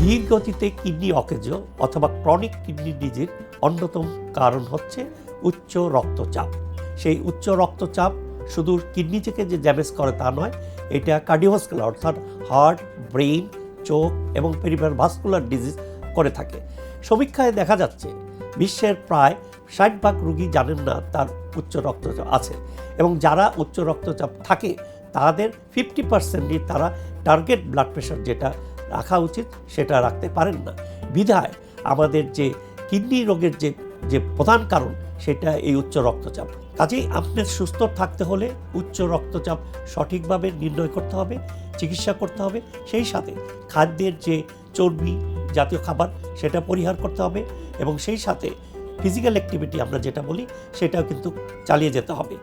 ধীর গতিতে কিডনি অকেজ অথবা ক্রনিক কিডনি ডিজির অন্যতম কারণ হচ্ছে উচ্চ রক্তচাপ। সেই উচ্চ রক্তচাপ শুধু কিডনি থেকে যে ড্যামেজ করে তা নয়, এটা কার্ডিওভাস্কুলার অর্থাৎ হার্ট ব্রেইন চোখ এবং পেরিফেরাল ভাস্কুলার ডিজিজ করে থাকে। সমীক্ষায় দেখা যাচ্ছে, বিশ্বের প্রায় ষাট ভাগ রুগী জানেন না তার উচ্চ রক্তচাপ আছে এবং যারা উচ্চ রক্তচাপ থাকে, তাদের ফিফটি পার্সেন্টই তারা টার্গেট ব্লাড প্রেশার যেটা রাখা উচিত, সেটা রাখতে পারেন না। বিধায় আমাদের যে কিডনি রোগের যে যে প্রধান কারণ, সেটা এই উচ্চ রক্তচাপ। কাজেই আপনার সুস্থ থাকতে হলে উচ্চ রক্তচাপ সঠিকভাবে নির্ণয় করতে হবে, চিকিৎসা করতে হবে। সেই সাথে খাদ্যের যে চর্বি জাতীয় খাবার, সেটা পরিহার করতে হবে এবং সেই সাথে ফিজিক্যাল অ্যাক্টিভিটি আমরা যেটা বলি, সেটাও কিন্তু চালিয়ে যেতে হবে।